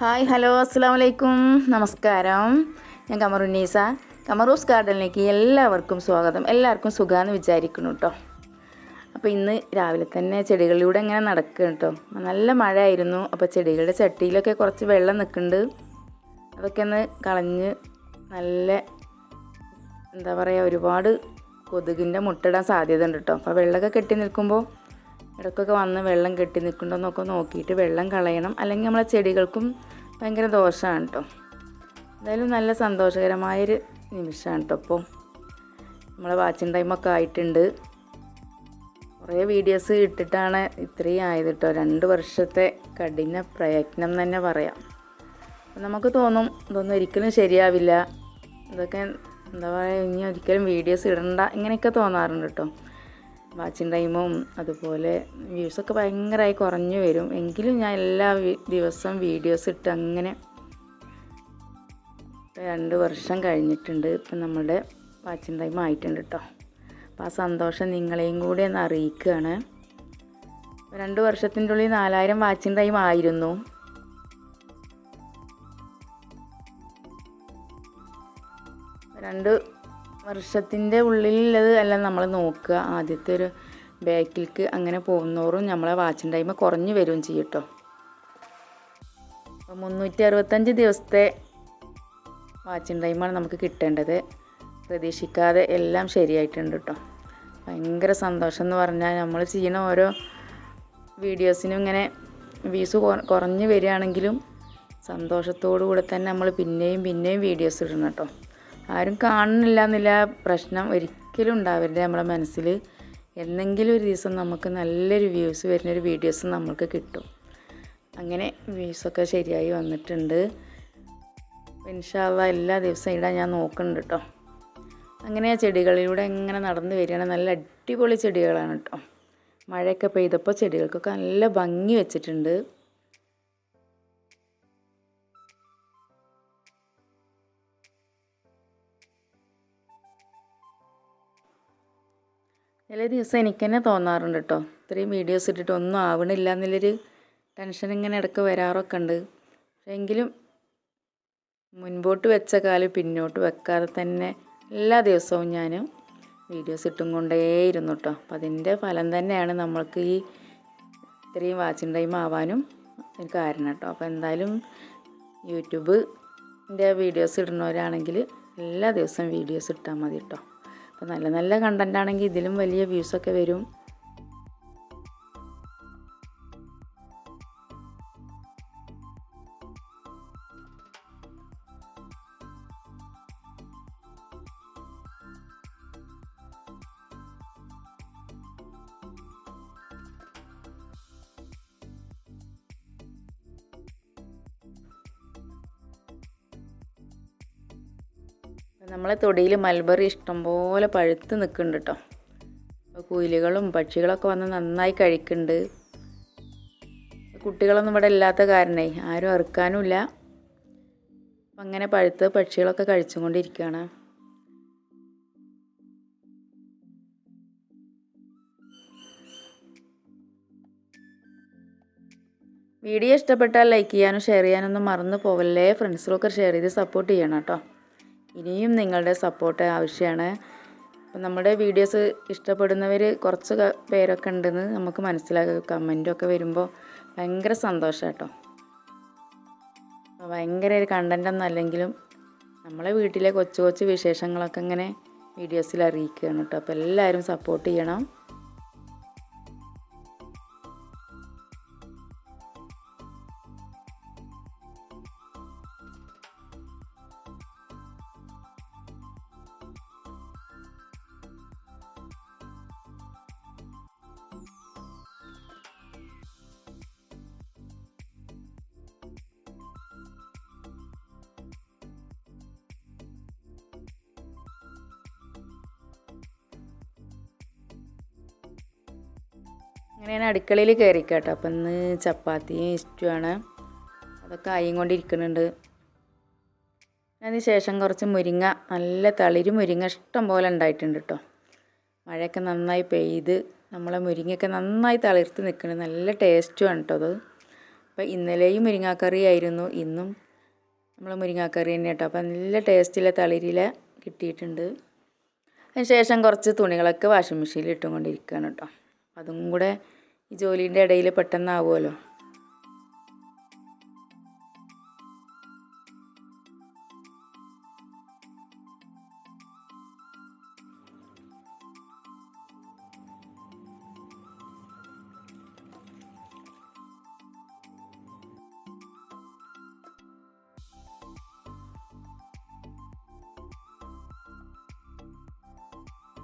Hi hello അസ്സാം വലൈക്കും നമസ്കാരം. ഞാൻ കമറുന്നീസ കമറൂസ് ഗാർഡനിലേക്ക് എല്ലാവർക്കും സ്വാഗതം. എല്ലാവർക്കും സുഖമാണെന്ന് വിചാരിക്കുന്നു കേട്ടോ അപ്പോൾ ഇന്ന് രാവിലെ തന്നെ ചെടികളിലൂടെ ഇങ്ങനെ നടക്കുക കേട്ടോ നല്ല മഴ ആയിരുന്നു അപ്പോൾ ചെടികളുടെ ചട്ടിയിലൊക്കെ കുറച്ച് വെള്ളം നിൽക്കുന്നുണ്ട് അതൊക്കെ ഒന്ന് കളഞ്ഞ് നല്ല എന്താ പറയുക ഒരുപാട് കൊതുകിന്റെ മുട്ടയിടാൻ സാധ്യത ഉണ്ട് കേട്ടോ അപ്പോൾ വെള്ളമൊക്കെ കെട്ടി നിൽക്കുമ്പോൾ ഇടയ്ക്കൊക്കെ വന്ന് വെള്ളം കെട്ടി നിൽക്കുന്നുണ്ടോയെന്നൊക്കെ നോക്കിയിട്ട് വെള്ളം കളയണം. അല്ലെങ്കിൽ നമ്മളെ ചെടികൾക്കും ഭയങ്കര ദോഷമാണ് കേട്ടോ. എന്തായാലും നല്ല സന്തോഷകരമായൊരു നിമിഷമാണ് കേട്ടോ ഇപ്പോൾ നമ്മളെ വാച്ചിങ് ടൈമൊക്കെ ആയിട്ടുണ്ട്. കുറേ വീഡിയോസ് ഇട്ടിട്ടാണ് ഇത്രയും ആയത് കേട്ടോ. രണ്ട് വർഷത്തെ കഠിന പ്രയത്നം തന്നെ പറയാം. നമുക്ക് തോന്നും ഇതൊന്നും ഒരിക്കലും ശരിയാവില്ല. ഇതൊക്കെ എന്താ പറയുക ഇനി ഒരിക്കലും വീഡിയോസ് ഇടണ്ട. ഇങ്ങനെയൊക്കെ തോന്നാറുണ്ട് കേട്ടോ. വാച്ചിങ് ടൈമും അതുപോലെ വ്യൂസൊക്കെ ഭയങ്കരമായി കുറഞ്ഞു വരും. എങ്കിലും ഞാൻ എല്ലാ ദിവസവും വീഡിയോസ് ഇട്ട് അങ്ങനെ രണ്ട് വർഷം കഴിഞ്ഞിട്ടുണ്ട്. ഇപ്പം നമ്മുടെ വാച്ചിങ് ടൈം ആയിട്ടുണ്ട് കേട്ടോ അപ്പം ആ സന്തോഷം നിങ്ങളെയും കൂടി ഒന്ന് അറിയിക്കുകയാണ് രണ്ട് വർഷത്തിന്റെ ഉള്ളിൽ നാലായിരം വാച്ചിങ് ടൈം ആയിരുന്നു. രണ്ട് വർഷത്തിന്റെ ഉള്ളിലുള്ളത് അല്ല നമ്മൾ നോക്കുക. ആദ്യത്തെ ഒരു ബാക്കിലേക്ക് അങ്ങനെ പോകുന്നോറും നമ്മളെ വാച്ചിങ് ടൈം കുറഞ്ഞു വരും ചെയ്യും കേട്ടോ അപ്പോൾ മുന്നൂറ്റി അറുപത്തഞ്ച് ദിവസത്തെ വാച്ചിങ് ടൈമാണ് നമുക്ക് കിട്ടേണ്ടത്. പ്രതീക്ഷിക്കാതെ എല്ലാം ശരിയായിട്ടുണ്ട് കേട്ടോ. ഭയങ്കര സന്തോഷം എന്ന് പറഞ്ഞാൽ നമ്മൾ ചെയ്യുന്ന ഓരോ വീഡിയോസിനും ഇങ്ങനെ വ്യൂസ് കുറഞ്ഞു വരികയാണെങ്കിലും സന്തോഷത്തോടു കൂടെ തന്നെ നമ്മൾ പിന്നെയും പിന്നെയും വീഡിയോസ് ഇടണം കേട്ടോ. ആരും കാണുന്നില്ല എന്നില്ല പ്രശ്നം ഒരിക്കലും ഉണ്ടാവരുത് നമ്മുടെ മനസ്സിൽ എന്നെങ്കിലും ഒരു ദിവസം നമുക്ക് നല്ലൊരു വ്യൂസ് വരുന്നൊരു വീഡിയോസ് നമ്മൾക്ക് കിട്ടും. അങ്ങനെ വ്യൂസൊക്കെ ശരിയായി വന്നിട്ടുണ്ട്. ഇൻഷാല്ല എല്ലാ ദിവസവും ഇടാൻ ഞാൻ നോക്കുന്നുണ്ട് കേട്ടോ അങ്ങനെ ആ ചെടികളിലൂടെ എങ്ങനെ നടന്നു വരികയാണ്? നല്ല അടിപൊളി ചെടികളാണ് കേട്ടോ മഴയൊക്കെ പെയ്തപ്പോൾ ചെടികൾക്കൊക്കെ നല്ല ഭംഗി വെച്ചിട്ടുണ്ട്. ചില ദിവസം എനിക്ക് തന്നെ തോന്നാറുണ്ട് കേട്ടോ ഇത്രയും വീഡിയോസ് ഇട്ടിട്ട് ഒന്നും ആവണില്ല എന്നുള്ളൊരു ടെൻഷൻ ഇങ്ങനെ ഇടയ്ക്ക് വരാറൊക്കെ ഉണ്ട് പക്ഷേ എങ്കിലും മുൻപോട്ട് വെച്ച കാൽ പിന്നോട്ട് വെക്കാതെ തന്നെ എല്ലാ ദിവസവും ഞാൻ വീഡിയോസ് ഇട്ടും കൊണ്ടേയിരുന്നു കേട്ടോ അപ്പം അതിന്റെ ഫലം തന്നെയാണ് നമ്മൾക്ക് ഈ ഇത്രയും വാച്ചിങ് ടൈം ആവാനും ഒരു കാരണം കേട്ടോ അപ്പോൾ എന്തായാലും യൂട്യൂബിന്റെ വീഡിയോസ് ഇടുന്നവരാണെങ്കിൽ എല്ലാ ദിവസവും വീഡിയോസ് ഇട്ടാൽ മതി കേട്ടോ അപ്പോൾ നല്ല നല്ല കണ്ടന്റ് ആണെങ്കിൽ ഇതിലും വലിയ വ്യൂസൊക്കെ വരും. നമ്മളെ തൊടിയിൽ മൽബറി ഇഷ്ടംപോലെ പഴുത്ത് നിൽക്കുന്നുണ്ട് കേട്ടോ. കുയിലുകളും പക്ഷികളൊക്കെ വന്ന് നന്നായി കഴിക്കുന്നുണ്ട്. കുട്ടികളൊന്നും ഇവിടെ ഇല്ലാത്ത കാരണേ ആരും അറുക്കാനുമില്ല അപ്പം അങ്ങനെ പഴുത്ത് പക്ഷികളൊക്കെ കഴിച്ചുകൊണ്ടിരിക്കുകയാണ്. വീഡിയോ ഇഷ്ടപ്പെട്ടാൽ ലൈക്ക് ചെയ്യാനും ഷെയർ ചെയ്യാനൊന്നും മറന്നു പോവല്ലേ. ഫ്രണ്ട്സിലൊക്കെ ഷെയർ ചെയ്ത് സപ്പോർട്ട് ചെയ്യണം കേട്ടോ. ഇനിയും നിങ്ങളുടെ സപ്പോർട്ട് ആവശ്യമാണ്. അപ്പം നമ്മുടെ വീഡിയോസ് ഇഷ്ടപ്പെടുന്നവർ കുറച്ച് പേരൊക്കെ ഉണ്ടെന്ന് നമുക്ക് മനസ്സിലാക്കുക കമന്റൊക്കെ വരുമ്പോൾ ഭയങ്കര സന്തോഷം കേട്ടോ ഭയങ്കര ഒരു കണ്ടന്റ് ഒന്നല്ലെങ്കിലും നമ്മളെ വീട്ടിലെ കൊച്ചു കൊച്ചു വിശേഷങ്ങളൊക്കെ ഇങ്ങനെ വീഡിയോസിൽ അറിയിക്കുകയാണ് കേട്ടോ. അപ്പോൾ എല്ലാവരും സപ്പോർട്ട് ചെയ്യണം. അങ്ങനെ ഞാൻ അടുക്കളയിൽ കയറി കേട്ടോ അപ്പം ഇന്ന് ചപ്പാത്തിയും ഇഷ്ടമാണ് അതൊക്കെ ആയും കൊണ്ടിരിക്കുന്നുണ്ട് അതിന് ശേഷം കുറച്ച് മുരിങ്ങ നല്ല തളിര് മുരിങ്ങ ഇഷ്ടം പോലെ ഉണ്ടായിട്ടുണ്ട് കേട്ടോ മഴയൊക്കെ നന്നായി പെയ്ത് നമ്മളെ മുരിങ്ങയൊക്കെ നന്നായി തളിർത്ത് നിൽക്കുന്നുണ്ട് നല്ല ടേസ്റ്റുമാണ് കേട്ടോ അത്. അപ്പോൾ ഇന്നലെയും മുരിങ്ങാക്കറി ആയിരുന്നു. ഇന്നും നമ്മൾ മുരിങ്ങാക്കറി തന്നെ കേട്ടോ അപ്പോൾ നല്ല ടേസ്റ്റിലെ തളിരില കിട്ടിയിട്ടുണ്ട്. അതിന് ശേഷം കുറച്ച് തുണികളൊക്കെ വാഷിംഗ് മെഷീനിൽ ഇട്ടുകൊണ്ടിരിക്കുകയാണ് കേട്ടോ അതും കൂടെ ഈ ജോലീന്റെ ഇടയിൽ പെട്ടെന്നാവുമല്ലോ.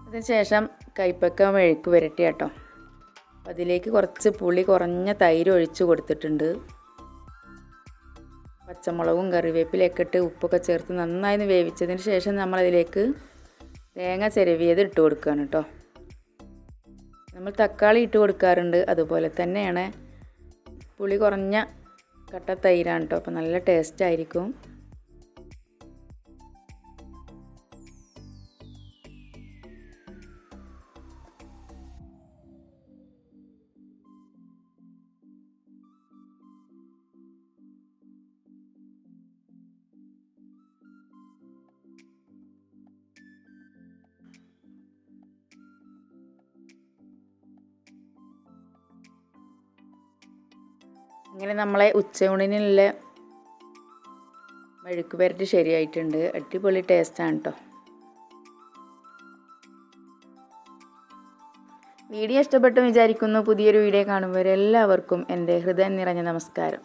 അതിനുശേഷം കൈപ്പക്ക മെഴുക്ക് വരട്ടി കേട്ടോ. അതിലേക്ക് കുറച്ച് പുളി കുറഞ്ഞ തൈര് ഒഴിച്ച് കൊടുത്തിട്ടുണ്ട്. പച്ചമുളകും കറിവേപ്പിലൊക്കെ ഇട്ട് ഉപ്പൊക്കെ ചേർത്ത് നന്നായി വേവിച്ചതിന് ശേഷം നമ്മളതിലേക്ക് തേങ്ങ ചിരവിയത് ഇട്ട് കൊടുക്കുകയാണ് കേട്ടോ നമ്മൾ തക്കാളി ഇട്ട് കൊടുക്കാറുണ്ട്. അതുപോലെ തന്നെയാണ് പുളി കുറഞ്ഞ കട്ട തൈരാണ് കേട്ടോ അപ്പോൾ നല്ല ടേസ്റ്റ് ആയിരിക്കും. അങ്ങനെ നമ്മളെ ഉച്ചയൂണിനുള്ള മെഴുക്ക് പുരട്ടി ശരിയായിട്ടുണ്ട്. അടിപൊളി ടേസ്റ്റാണ് കേട്ടോ വീഡിയോ ഇഷ്ടപ്പെട്ടു വിചാരിക്കുന്നു. പുതിയൊരു വീഡിയോ കാണുമ്പോൾ എല്ലാവർക്കും എന്റെ ഹൃദയം നിറഞ്ഞ നമസ്കാരം.